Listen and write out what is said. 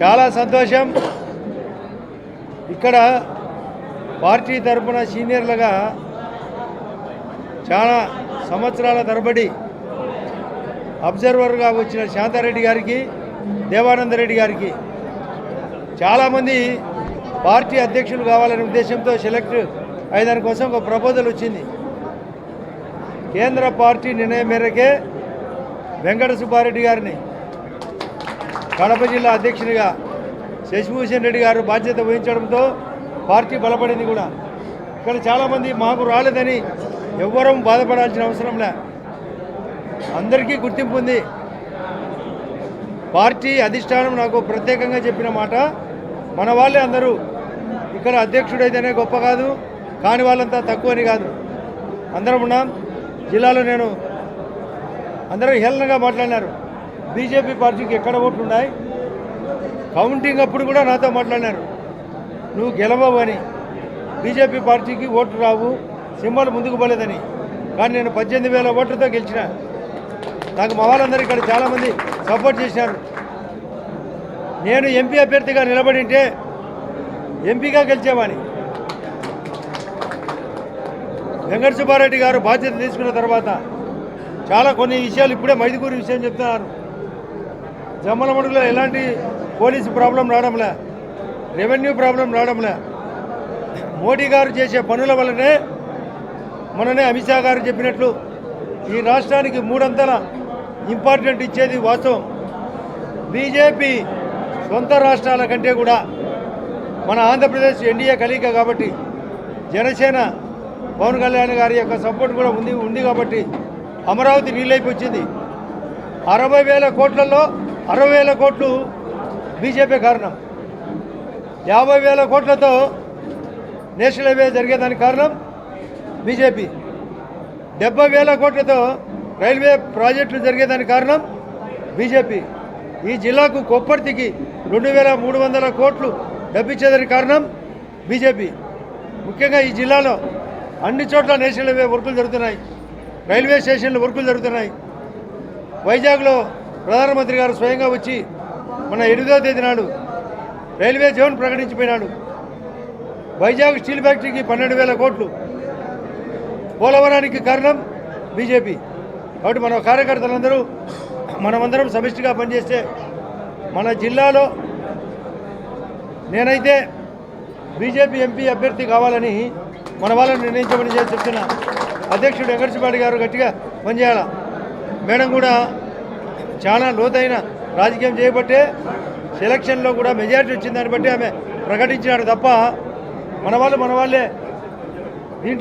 చాలా సంతోషం. ఇక్కడ పార్టీ తరపున సీనియర్లుగా చాలా సంవత్సరాల తరబడి అబ్జర్వర్గా వచ్చిన శాంతారెడ్డి గారికి దేవానందరెడ్డి గారికి చాలామంది పార్టీ అధ్యక్షులు కావాలనే ఉద్దేశంతో సెలెక్ట్ అయ్యేదాని కోసం ఒక ప్రపోజల్ వచ్చింది. కేంద్ర పార్టీ నిర్ణయం మేరకే వెంకట సుబ్బారెడ్డి గారిని కడప జిల్లా అధ్యక్షునిగా శశిభూషణ్ రెడ్డి గారు బాధ్యత వహించడంతో పార్టీ బలపడింది కూడా. ఇక్కడ చాలామంది మాకు రాలేదని ఎవ్వరం బాధపడాల్సిన అవసరం లే. అందరికీ గుర్తింపు ఉంది. పార్టీ అధిష్టానం నాకు ప్రత్యేకంగా చెప్పిన మాట. మన వాళ్ళే అందరూ ఇక్కడ అధ్యక్షుడైతేనే గొప్ప కాదు కాని వాళ్ళంతా తక్కువని కాదు. అందరం ఉన్నాం. జిల్లాలో నేను అందరూ హేళనగా మాట్లాడినారు. బీజేపీ పార్టీకి ఎక్కడ ఓట్లు ఉన్నాయి? కౌంటింగ్ అప్పుడు కూడా నాతో మాట్లాడినారు. నువ్వు గెలవవు అని బీజేపీ పార్టీకి ఓట్లు రావు సింహాలు ముందుకు పోలేదని. కానీ నేను పద్దెనిమిది వేల ఓట్లతో గెలిచిన. నాకు మా వాళ్ళందరూ ఇక్కడ చాలామంది సపోర్ట్ చేసినారు నేను ఎంపీ అభ్యర్థిగా నిలబడి ఉంటే ఎంపీగా గెలిచేవాని వెంకట సుబ్బారెడ్డి గారు బాధ్యత తీసుకున్న తర్వాత చాలా కొన్ని విషయాలు ఇప్పుడే మైదుకూరి విషయం చెప్తున్నారు. జమ్మలమడుగులో ఎలాంటి పోలీసు ప్రాబ్లం రావడంలే రెవెన్యూ ప్రాబ్లం రావడంలే. మోడీ గారు చేసే పనుల వల్లనే మననే అమిత్ షా గారు చెప్పినట్లు ఈ రాష్ట్రానికి మూడంతల ఇంపార్టెంట్ ఇచ్చేది వాస్తవం. బీజేపీ సొంత రాష్ట్రాల కంటే కూడా మన ఆంధ్రప్రదేశ్ ఎన్డీఏ కలిక కాబట్టి జనసేన పవన్ కళ్యాణ్ గారి యొక్క సపోర్ట్ కూడా ఉంది ఉంది కాబట్టి అమరావతి నీళ్ళైపు వచ్చింది అరవై వేల కోట్లలో అరవై వేల కోట్లు బీజేపీ కారణం. యాభై వేల కోట్లతో నేషనల్ హైవే జరిగేదానికి కారణం బీజేపీ. డెబ్బై వేల కోట్లతో రైల్వే ప్రాజెక్టులు జరిగేదానికి కారణం బీజేపీ. ఈ జిల్లాకు కొప్పర్తికి రెండు వేల మూడు వందల కోట్లు డబ్బిచ్చేదానికి కారణం బీజేపీ. ముఖ్యంగా ఈ జిల్లాలో అన్ని చోట్ల నేషనల్ హైవే వర్కులు జరుగుతున్నాయి. రైల్వే స్టేషన్లు వర్కులు జరుగుతున్నాయి. వైజాగ్లో ప్రధానమంత్రి గారు స్వయంగా వచ్చి మన ఎనిమిదో తేదీ నాడు రైల్వే జోన్ ప్రకటించిపోయినాడు. వైజాగ్ స్టీల్ ఫ్యాక్టరీకి పన్నెండు వేల కోట్లు. పోలవరానికి కారణం బీజేపీ. కాబట్టి మన కార్యకర్తలందరూ మనమందరం సమిష్టిగా పనిచేస్తే మన జిల్లాలో నేనైతే బీజేపీ ఎంపీ అభ్యర్థి కావాలని మన వాళ్ళని నిర్ణయించమని చెప్తున్నా. అధ్యక్షుడు వెంకటశివాడి గారు గట్టిగా పనిచేయాల? మేడం కూడా చాలా లోతైన రాజకీయం చేయబట్టే సెలక్షన్లో కూడా మెజారిటీ వచ్చిందని బట్టి ఆమె ప్రకటించినాడు తప్ప మన వాళ్ళు మన వాళ్ళే. దీంట్లో